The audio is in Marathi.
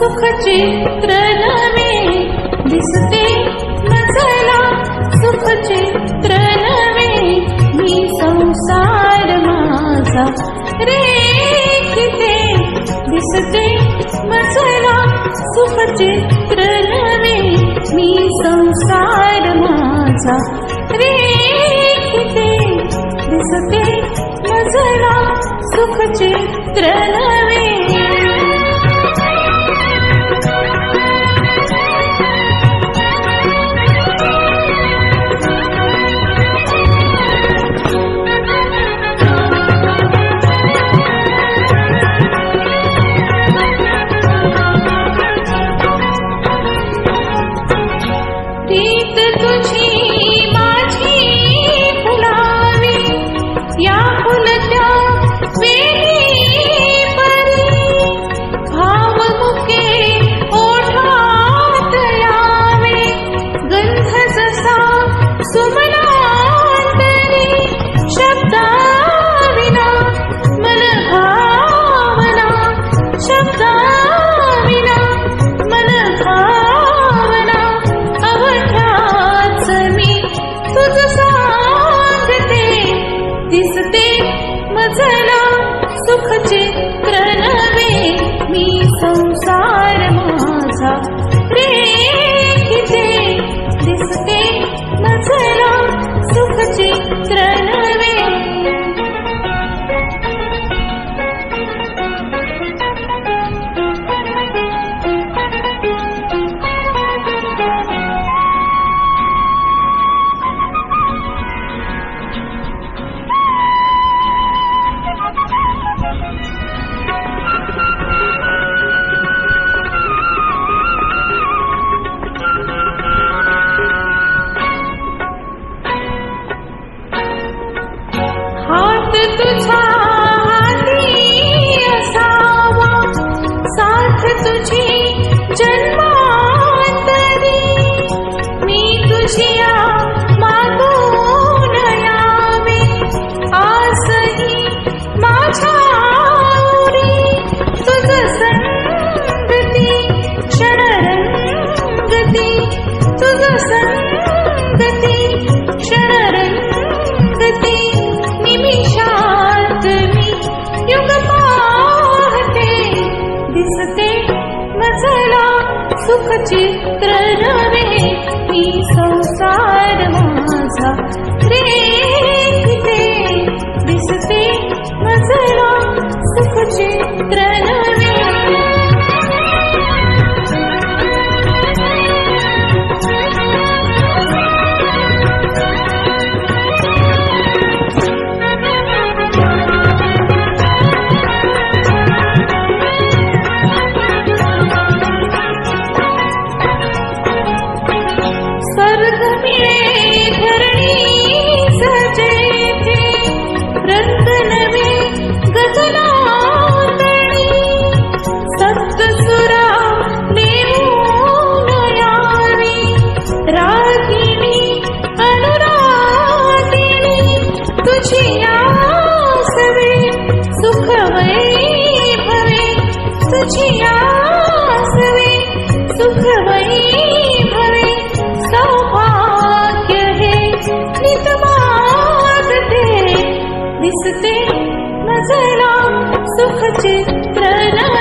सुख चित्र नवे दिसते नजला सुख चित्र नवे मी संसार माझा. रेखिते दिसते मजला सुख चित्र नवे मी संसार माझा रेखिते दिसते मजला सुख चित्र नवे ছেলে तुझा साथ तुझे जन्म मजला सुख चित्र